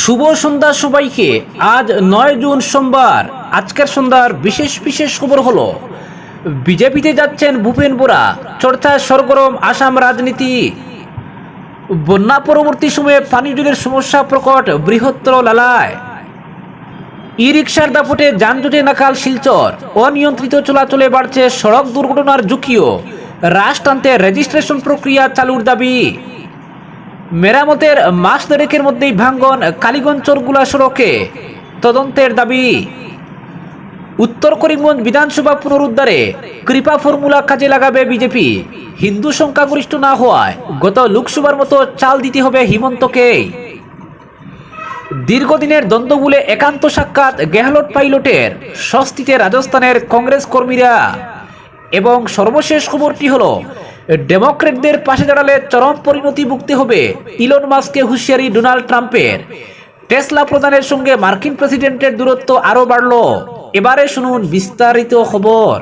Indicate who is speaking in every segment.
Speaker 1: শুভ সন্ধ্যা সবাইকে। আজ নয় জুন সোমবার। আজকের সন্ধ্যার বিশেষ বিশেষ খবর হলো, বিজেপিতে যাচ্ছেন ভূপেন বোরা চর্চায় সরগরম আসাম রাজনীতি। বন্যা পরবর্তী সময়ে পানীয় জলের সমস্যা প্রকট, বৃহত্তর লালায়। ই রিক্সার দাপটে যানজটে নাকাল শিলচর। অনিয়ন্ত্রিত চলাচলে বাড়ছে সড়ক দুর্ঘটনার ঝুঁকিও। হ্রাস টানতে রেজিস্ট্রেশন প্রক্রিয়া চালুর দাবি। মেরামতের মাস দেড়েকের মধ্যেই ভাঙ্গন কালীগঞ্জ চরগুলা সড়কে। তদন্তের দাবি, উত্তর করিমগঞ্জ বিধানসভা পুনরুদ্ধারে কৃপা ফর্মুলা কাজে লাগাবে বিজেপি। হিন্দু সংখ্যাগরিষ্ঠ না হওয়ায় গত লোকসভার মতো চাল দিতে হবে হিমন্তকে। দীর্ঘদিনের দ্বন্দ্বগুলে একান্ত সাক্ষাৎ গেহলট পাইলটের স্বস্তিতে রাজস্থানের কংগ্রেস কর্মীরা। এবং সর্বশেষ খবরটি হলো ডেমোক্রেটদের পাশে দাঁড়ালে চরম পরিণতি ভুগতে হবে ইলন মাস্কে হুঁশিয়ারি ডোনাল্ড ট্রাম্পের। টেসলা প্রধানের সঙ্গে মার্কিন প্রেসিডেন্টের দূরত্ব আরও বাড়ল। এবারে শুনুন বিস্তারিত খবর।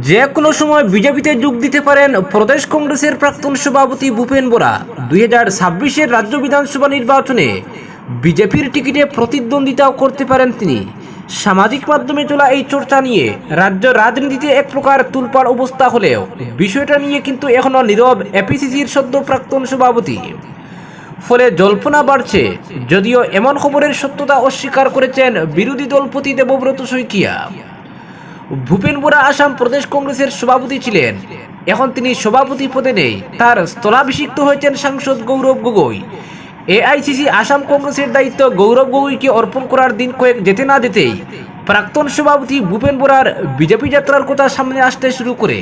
Speaker 1: যে কোনো সময় বিজেপিতে যোগ দিতে পারেন প্রদেশ কংগ্রেসের প্রাক্তন সভাপতি ভূপেন বোরা। দুই হাজার ছাব্বিশের রাজ্য বিধানসভা নির্বাচনে বিজেপির টিকিটে প্রতিদ্বন্দ্বিতাও করতে পারেন তিনি। সামাজিক মাধ্যমে চলা এই চর্চা নিয়ে রাজ্য রাজনীতিতে এক প্রকার তুলপাড় অবস্থা হলেও বিষয়টা নিয়ে কিন্তু এখনও নীরব এপিসিসির সদ্য প্রাক্তন সভাপতি। ফলে জল্পনা বাড়ছে, যদিও এমন খবরের সত্যতা অস্বীকার করেছেন বিরোধী দলপতি দেবব্রত শইকিয়া। ভূপেন বোরা আসাম প্রদেশ কংগ্রেসের সভাপতি ছিলেন। এখন তিনি সভাপতি পদে নেই, তার স্থলাভিষিক্ত হয়েছেন সাংসদ গৌরব গগৈ। এআইসিসি আসাম কংগ্রেসের দায়িত্ব গৌরব গগৈকে অর্পণ করার দিন কয়েক যেতে না যেতেই প্রাক্তন সভাপতি ভূপেন বোরার বিজেপি যাত্রার কথা সামনে আসতে শুরু করে।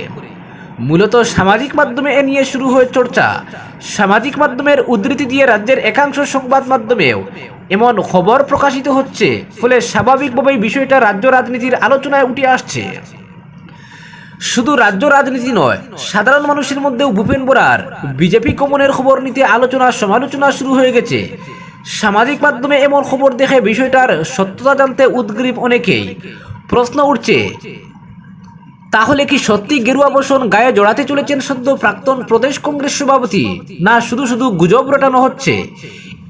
Speaker 1: মূলত সামাজিক মাধ্যমে এ নিয়ে শুরু হয়ে চর্চা। সামাজিক মাধ্যমের উদ্ধৃতি দিয়ে রাজ্যের একাংশ সংবাদ মাধ্যমেও এমন খবর প্রকাশিত হচ্ছে, ফলে স্বাভাবিকভাবেই বিষয়টা রাজ্য রাজনীতির আলোচনায় উঠে আসছে। শুধু রাজ্য রাজনীতি নয়, সাধারণ মানুষের মধ্যেও ভূপেন বোরার বিজেপি কমনের খবর নিতে আলোচনা সমালোচনা শুরু হয়ে গেছে। সামাজিক মাধ্যমে এমন খবর দেখে বিষয়টার সত্যতা জানতে উদ্গ্রীব অনেকেই। প্রশ্ন উঠছে, তাহলে কি সত্যি গেরুয়া বসন গায়ে জড়াতে চলেছেন সদ্য প্রাক্তন প্রদেশ কংগ্রেস সভাপতি? না, শুধু শুধু গুজব রটানো হচ্ছে।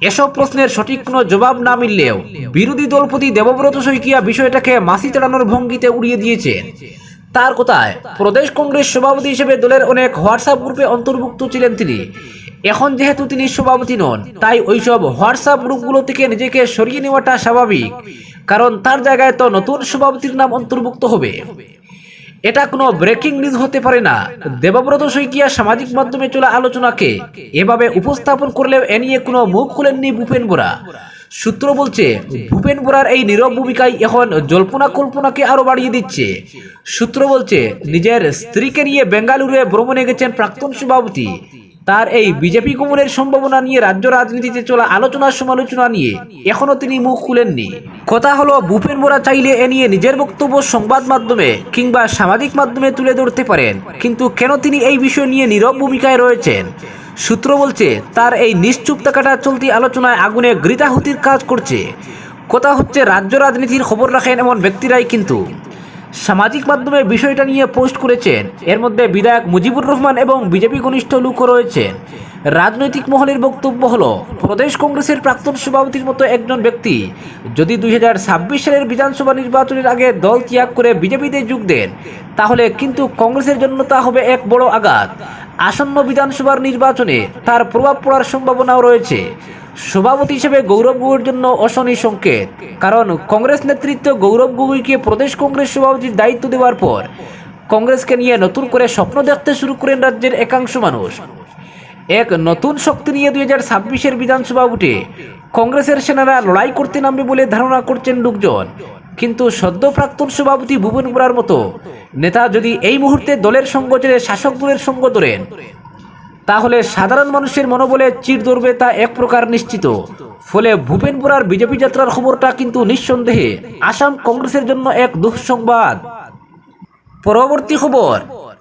Speaker 1: এসব প্রশ্নের সঠিক কোনো জবাব না মিললেও বিরোধী দলপতি দেবব্রত শইকিয়া বিষয়টাকে মাসি চালানোর ভঙ্গিতে উড়িয়ে দিয়েছেন। তার কথায়? প্রদেশ কংগ্রেস সভাপতি হিসেবে দলের অনেক হোয়াটসঅ্যাপ গ্রুপে অন্তর্ভুক্ত ছিলেন তিনি। এখন যেহেতু তিনি সভাপতি নন, তাই ওইসব হোয়াটসঅ্যাপ গ্রুপগুলো থেকে নিজেকে সরিয়ে নেওয়াটা স্বাভাবিক, কারণ তার জায়গায় তো নতুন সভাপতির নাম অন্তর্ভুক্ত হবে। এটা কোনো ব্রেকিং নিউজ হতে পারে না। দেবব্রত শইকিয়া সামাজিক মাধ্যমে চলা আলোচনাকে এভাবে উপস্থাপন করলেও এ নিয়ে কোনো মুখ খুলেননি ভূপেন বোরা। সূত্র বলছে, ভূপেন বোরার এই নীরব ভূমিকায় এখন জল্পনা কল্পনাকে আরও বাড়িয়ে দিচ্ছে। সূত্র বলছে, নিজের স্ত্রীকে নিয়ে বেঙ্গালুরুয়ে ভ্রমণে গেছেন প্রাক্তন সভাপতি। তার এই বিজেপি গমনের সম্ভাবনা নিয়ে রাজ্য রাজনীতিতে চলা আলোচনা সমালোচনা নিয়ে এখনও তিনি মুখ খুলেননি। কথা হলো, ভূপেন বোরা চাইলে এ নিয়ে নিজের বক্তব্য সংবাদ মাধ্যমে কিংবা সামাজিক মাধ্যমে তুলে ধরতে পারেন। কিন্তু কেন তিনি এই বিষয় নিয়ে নীরব ভূমিকায় রয়েছেন? সূত্র বলছে, তার এই নিশ্চুপ থাকাটা চলতি আলোচনায় আগুনে গৃতাহুতির কাজ করছে। কথা হচ্ছে, রাজ্য রাজনীতির খবর রাখেন এমন ব্যক্তিরাই কিন্তু। সামাজিক মাধ্যমে বিষয়টা নিয়ে পোস্ট করেছেন। এর মধ্যে বিধায়ক মুজিবুর রহমান এবং বিজেপি ঘনিষ্ঠ লোকও রয়েছেন। রাজনৈতিক মহলের বক্তব্য হল, প্রদেশ কংগ্রেসের প্রাক্তন সভাপতির মতো একজন ব্যক্তি। যদি দুই হাজার ছাব্বিশ সালের বিধানসভা নির্বাচনের আগে দল ত্যাগ করে বিজেপিতে যোগ দেন, তাহলে কিন্তু কংগ্রেসের জন্য তা হবে এক বড় আঘাত। আসন্ন বিধানসভার নির্বাচনে তার প্রভাব পড়ার সম্ভাবনাও রয়েছে। সভাপতি হিসেবে গৌরব গগৈর জন্য অশনি সংকেত। কারণ কংগ্রেস নেতৃত্ব গৌরব গগৈকে প্রদেশ কংগ্রেস সভাপতির দায়িত্ব দেওয়ার পর কংগ্রেসকে নিয়ে নতুন করে স্বপ্ন দেখতে শুরু করেন রাজ্যের একাংশ মানুষ। এক নতুন শক্তি নিয়ে দুই হাজার ছাব্বিশের বিধানসভা উঠে কংগ্রেসের সেনারা লড়াই করতে নামবে বলে ধারণা করছেন লোকজন। কিন্তু সদ্য প্রাক্তন সভাপতি ভুবন বোরার মতো নেতা যদি এই মুহূর্তে দলের সঙ্গ ছেড়ে শাসক দলের সঙ্গ ধরেন তাহলে সাধারণ মানুষের মনোবলে চির ধরবে তা এক প্রকার নিশ্চিত। ফলে ভূপেন বোরার বিজেপি যাত্রার খবরটা কিন্তু নিঃসন্দেহে আসাম কংগ্রেসের জন্য এক দুঃসংবাদ। পরবর্তী খবর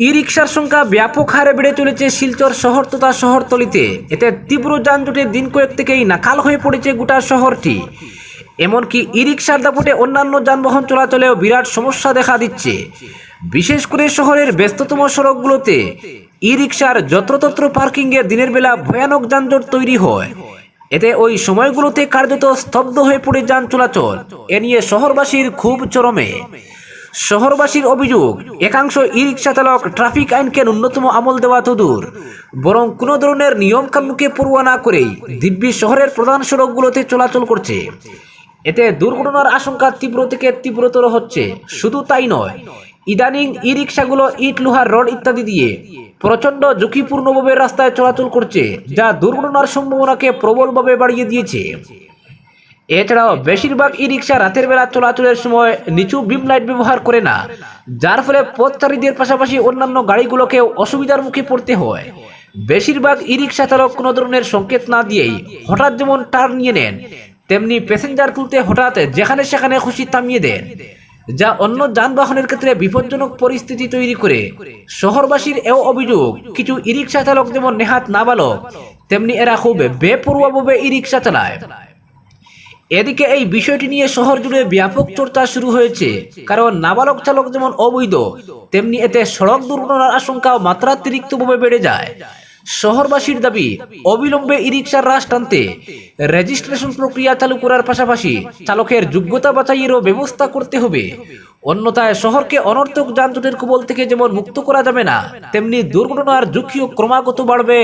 Speaker 1: ই রিক্সার সংখ্যা ব্যাপক হারে বেড়ে চলেছে শিলচর শহর তথা শহরতলিতে। এতে তীব্র যানজটে দিন কয়েক থেকেই নাকাল হয়ে পড়েছে গোটা শহরটি। এমনকি ই রিক্সার দাপটে অন্যান্য যানবাহন চলাচলেও বিরাট সমস্যা দেখা দিচ্ছে। বিশেষ করে শহরের ব্যস্ততম সড়কগুলোতে ই রিক্সার যত্রতত্র পার্কিংয়ে দিনের বেলা ভয়ানক যানজট তৈরি হয়। এতে ওই সময়গুলোতে কার্যত স্তব্ধ হয়ে পড়ে যান চলাচল। এ নিয়ে শহরবাসীর খুব চরমে। শহরবাসীর অভিযোগ, একাংশ ই রিক্সা চালক ট্রাফিক আইনকে ন্যূনতম আমল দেওয়া তো দূর, বরং কোনো ধরনের নিয়ম কানুনকে পড়ুয়া না করেই দিব্যি শহরের প্রধান সড়কগুলোতে চলাচল করছে। এতে দুর্ঘটনার আশঙ্কা তীব্র থেকে তীব্রতর হচ্ছে। শুধু তাই নয়, ইদানিং ই রিক্সাগুলো ইট লোহার রড ইত্যাদি দিয়ে প্রচণ্ড ঝুঁকিপূর্ণভাবে রাস্তায় চলাচল করছে, যা দুর্ঘটনার সম্ভাবনাকে প্রবলভাবে বাড়িয়ে দিয়েছে। এছাড়াও বেশিরভাগ ই রিক্সা রাতের বেলা চলাচলের সময় নিচু বিম লাইট ব্যবহার করে না, যার ফলে পথচারীদের পাশাপাশি অন্যান্য গাড়িগুলোকে অসুবিধার মুখে পড়তে হয়। বেশিরভাগ ই রিক্সা চালক কোনো ধরনের সংকেত না দিয়েই হঠাৎ যেমন টার্ন নিয়ে নেন তেমনি প্যাসেঞ্জার তুলতে হঠাৎ যেখানে সেখানে খুশি থামিয়ে দেন, যা অন্য যানবাহনের ক্ষেত্রে বিপজ্জনক পরিস্থিতি তৈরি করে। শহরবাসীর এও অভিযোগ, কিছু ই রিক্সা চালক যেমন নেহাত নাবালক, তেমনি এরা খুব বেপরোয়াভাবে ই রিক্সা চালায়। এদিকে এই বিষয়টি নিয়ে শহর জুড়ে ব্যাপক চর্চা শুরু হয়েছে, কারণ নাবালক চালক যেমন অবৈধ, তেমনি এতে সড়ক দুর্ঘটনার আশঙ্কাও মাত্রাতিরিক্তভাবে বেড়ে যায়। শহরবাসীর দাবি, অবিলম্বে ই রিক্সার হ্রাস টানতে রেজিস্ট্রেশন প্রক্রিয়া চালু করার পাশাপাশি চালকের যোগ্যতা বাছাইয়েরও ব্যবস্থা করতে হবে। অন্যথায় শহরকে অনর্থক যানজটের কবল থেকে যেমন মুক্ত করা যাবে না, তেমনি দুর্ঘটনার ঝুঁকিও ক্রমাগত বাড়বে।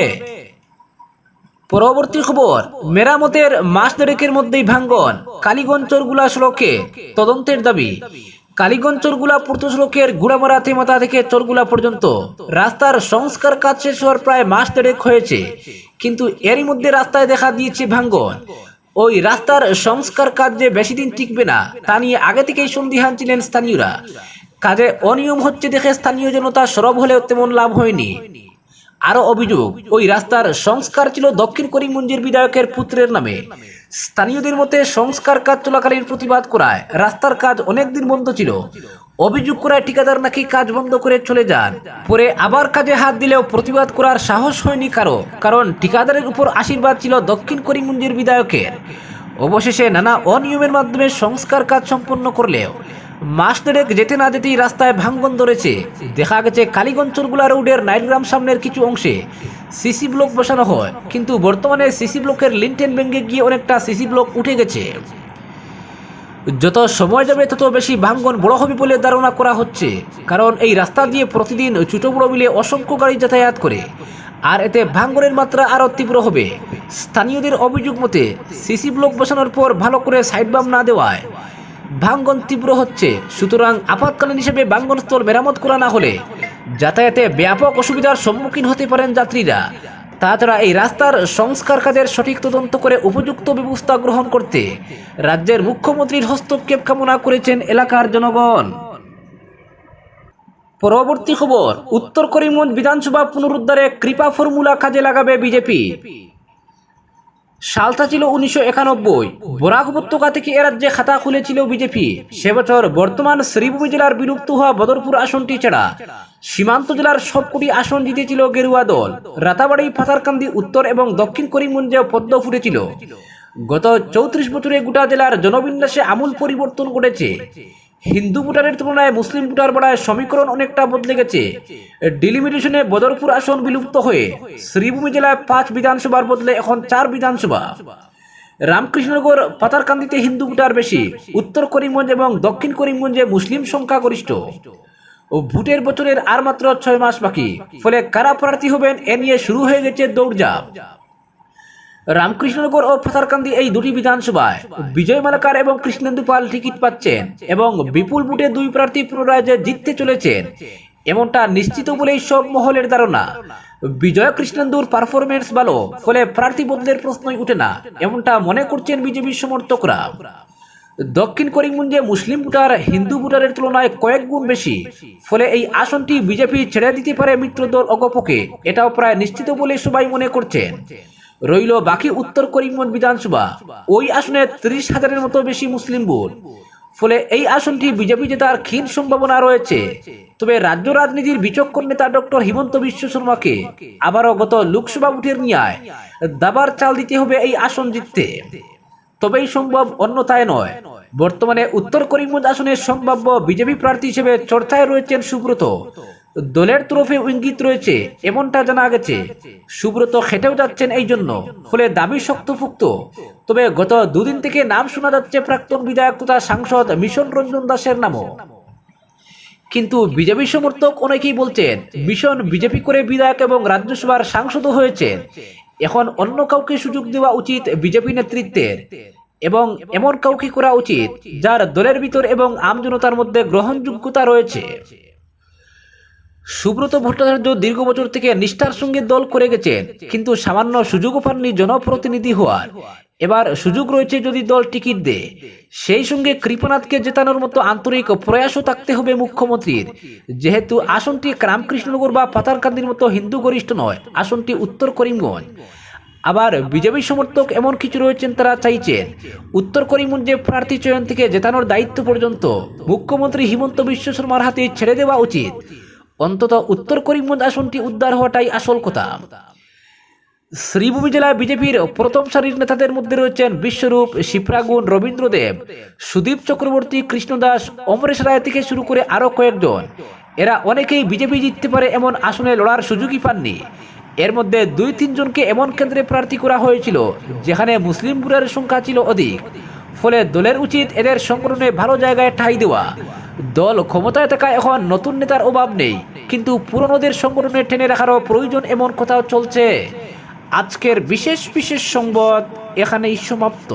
Speaker 1: পরবর্তী খবর, মেরামতের মাস দেড়েকের মধ্যেই ভাঙ্গন, কালীগঞ্জ চরগুলা সড়কে। তদন্তের দাবি কালীগঞ্জ চরগুলা পূর্ত সড়কের গুড়ামারা থেমাতা থেকে চরগুলা পর্যন্ত। রাস্তার সংস্কার কাজ শেষ হওয়ার প্রায় মাস দেড়েক হয়েছে, কিন্তু এরই মধ্যে রাস্তায় দেখা দিয়েছে ভাঙ্গন। ওই রাস্তার সংস্কার কাজ যে বেশি দিন টিকবে না, তা নিয়ে আগে থেকেই সন্দিহান ছিলেন স্থানীয়রা। কাজে অনিয়ম হচ্ছে দেখে স্থানীয় জনতা সরব হলেও তেমন লাভ হয়নি। আরও অভিযোগ, ওই রাস্তার সংস্কার ছিল দক্ষিণ করিমগঞ্জের বিধায়কের পুত্রের নামে। স্থানীয়দের মতে সংস্কার কাজ চলাকালীন প্রতিবাদ করায় রাস্তার কাজ অনেকদিন বন্ধ ছিল। অভিযোগ করায় ঠিকাদার নাকি কাজ বন্ধ করে চলে যান। পরে আবার কাজে হাত দিলেও প্রতিবাদ করার সাহস হয়নি কারও, কারণ ঠিকাদারের উপর আশীর্বাদ ছিল দক্ষিণ করিমগঞ্জের বিধায়কের। অবশেষে নানা অনিয়মের মাধ্যমে সংস্কার কাজ সম্পন্ন করলেও মাস দেড়েক যেতে না যেতেই রাস্তায় ভাঙ্গন ধরেছে দেখা গেছে কালীগঞ্জ চরগুলা রোডের নাইটগ্রাম সামনের কিছু অংশে সিসি ব্লক বসানো হয়। কিন্তু বর্তমানে সিসি ব্লকের লিনটেন ভেঙে গিয়ে অনেকটা সিসি ব্লক উঠে গেছে। যত সময় যাবে, তত বেশি ভাঙ্গন বড় হবে বলে ধারণা করা হচ্ছে। কারণ এই রাস্তা দিয়ে প্রতিদিন ছোট বড় মিলে অসংখ্য গাড়ি যাতায়াত করে। আর এতে ভাঙ্গনের মাত্রা আরও তীব্র হবে। স্থানীয়দের অভিযোগ মতে, সিসি ব্লক বসানোর পর ভালো করে সাইড বাম না দেওয়ায় ভাঙ্গন তীব্র হচ্ছে। সুতরাং আপাতকালীন হিসেবে ভাঙ্গন স্থল মেরামত করা না হলে যাতায়াতে ব্যাপক অসুবিধার সম্মুখীন হতে পারেন যাত্রীরা। তাছাড়া এই রাস্তার সংস্কার কাজের সঠিক তদন্ত করে উপযুক্ত ব্যবস্থা গ্রহণ করতে রাজ্যের মুখ্যমন্ত্রীর হস্তক্ষেপ কামনা করেছেন এলাকার জনগণ। পরবর্তী খবর, উত্তর করিমগঞ্জ বিধানসভা পুনরুদ্ধারে কৃপা ফর্মুলা কাজে লাগাবে বিজেপি। সালটা ছিল উনিশশো একানব্বই। বরাক উপত্যকা থেকে এ রাজ্যে খাতা খুলেছিল বিজেপি। সে বছর বর্তমান শ্রীভূমি জেলার বিলুপ্ত হওয়া বদরপুর আসনটি ছাড়া সীমান্ত জেলার সবকটি আসন জিতেছিল গেরুয়া দল। রাতাবাড়ি, পাথারকান্দি, উত্তর এবং দক্ষিণ করিমগঞ্জে পদ্ম ফুটেছিল। গত চৌত্রিশ বছরে গোটা জেলার জনবিন্যাসে আমূল পরিবর্তন ঘটেছে। হিন্দু ভোটারের তুলনায় মুসলিম ভোটার বাড়ায় সমীকরণ অনেকটা বদলে গেছে। ডিলিমিটেশনে বদরপুর আসন বিলুপ্ত হয়ে শ্রীভূমি জেলায় পাঁচ বিধানসভার বদলে এখন চার বিধানসভা। রামকৃষ্ণনগর, পাতারকান্দিতে হিন্দু ভোটার বেশি, উত্তর করিমগঞ্জ এবং দক্ষিণ করিমগঞ্জে মুসলিম সংখ্যা গরিষ্ঠ। ও ভোটের বছরের আর মাত্র ছয় মাস বাকি, ফলে কারা প্রার্থী হবেন এ নিয়ে শুরু হয়ে গেছে দৌড়ঝাঁপ। রামকৃষ্ণনগর ও পাথারকান্দি এই দুটি বিধানসভায় বিজয় মালাকার এবং কৃষ্ণেন্দু পাল টিকিট পাচ্ছেন এবং বিপুল ভোটে দুই প্রার্থী পুনরায় যে জিততে চলেছেন। এমনটা নিশ্চিত বলেই সব মহলের ধারণা। বিজয় কৃষ্ণেন্দুর পারফরমেন্স ভালো, ফলে প্রার্থী বদলের প্রশ্নই উঠে না, এমনটা মনে করছেন বিজেপির সমর্থকরা। দক্ষিণ করিমগঞ্জে মুসলিম ভোটার, হিন্দু ভোটারের তুলনায় কয়েক গুণ বেশি, ফলে এই আসনটি বিজেপি ছেড়ে দিতে পারে মিত্রদল অগপকে এটাও প্রায় নিশ্চিত বলে সবাই মনে করছেন। রইল বাকি উত্তর করিমগঞ্জ বিধানসভা। ওই আসনে ত্রিশ হাজারের মতো বেশি মুসলিম ভোট। ফলে এই আসনটি বিজেপি জেতার ক্ষীণ সম্ভাবনা রয়েছে। তবে রাজ্য রাজনীতির বিচক্ষণ নেতা ডক্টর হিমন্ত বিশ্ব শর্মাকে আবারও গত লোকসভা ভোটের নিয়ায় দাবার চাল দিতে হবে এই আসন জিততে। তবেই সম্ভব অন্যথায় নয়। বর্তমানে উত্তর করিমগঞ্জ আসনের সম্ভাব্য বিজেপি প্রার্থী হিসেবে চর্চায় রয়েছেন সুব্রত। দলের তরফে ইঙ্গিত রয়েছে, এমনটা জানা গেছে। সুব্রত খেটেও যাচ্ছেন এই জন্য, ফলে দাবি শক্তপুক্ত। তবে গত দুদিন থেকে নাম শোনা যাচ্ছে প্রাক্তন বিধায়ক তথা সাংসদ মিশন রঞ্জন দাসের নামও। কিন্তু বিজেপি সমর্থক অনেকেই বলছেন, মিশন বিজেপি করে বিধায়ক এবং রাজ্যসভার সাংসদও হয়েছেন। এখন অন্য কাউকে সুযোগ দেওয়া উচিত বিজেপি নেতৃত্বের। এবং এমন কাউকে করা উচিত যার দলের ভিতর এবং আমজনতার মধ্যে গ্রহণযোগ্যতা রয়েছে। সুব্রত ভট্টাচার্য দীর্ঘ বছর থেকে নিষ্ঠার সঙ্গে দল করে গেছেন, কিন্তু সামান্য সুযোগও পাননি জনপ্রতিনিধি হওয়ার। এবার সুযোগ রয়েছে যদি দল টিকিট দেয়। সেই সঙ্গে কৃপনাথকে জেতানোর মতো আন্তরিক প্রয়াসও থাকতে হবে মুখ্যমন্ত্রীর। যেহেতু আসনটি রামকৃষ্ণনগর বা পাতারকান্দির মতো হিন্দু গরিষ্ঠ নয়, আসনটি উত্তর করিমগঞ্জ। আবার বিজেপি সমর্থক এমন কিছু রয়েছেন তারা চাইছেন, উত্তর করিমগঞ্জে প্রার্থী চয়ন থেকে জেতানোর দায়িত্ব পর্যন্ত মুখ্যমন্ত্রী হিমন্ত বিশ্ব শর্মার হাতে ছেড়ে দেওয়া উচিত। অন্তত উত্তর করিমগঞ্জ আসনটি উদ্ধার হওয়াটাই আসল কথা। শ্রীভূমি জেলায় বিজেপির প্রথম সারির নেতাদের মধ্যে রয়েছেন বিশ্বরূপ শিপ্রাগুন রবীন্দ্রদেব, সুদীপ চক্রবর্তী, কৃষ্ণদাস, অমরেশ রায় থেকে শুরু করে আরও কয়েকজন। এরা অনেকেই বিজেপি জিততে পারে এমন আসনে লড়ার সুযোগই পাননি। এর মধ্যে দুই তিনজনকে এমন কেন্দ্রে প্রার্থী করা হয়েছিল, যেখানে মুসলিম বুড়ার সংখ্যা ছিল অধিক। ফলে দলের উচিত এদের সংগঠনে ভালো জায়গায় ঠাঁই দেওয়া। দল ক্ষমতায় থাকায় এখন নতুন নেতার অভাব নেই, কিন্তু পুরনোদের সংগঠনে টেনে রাখারও প্রয়োজন এমন কথাও চলছে। আজকের বিশেষ বিশেষ সংবাদ এখানেই সমাপ্ত।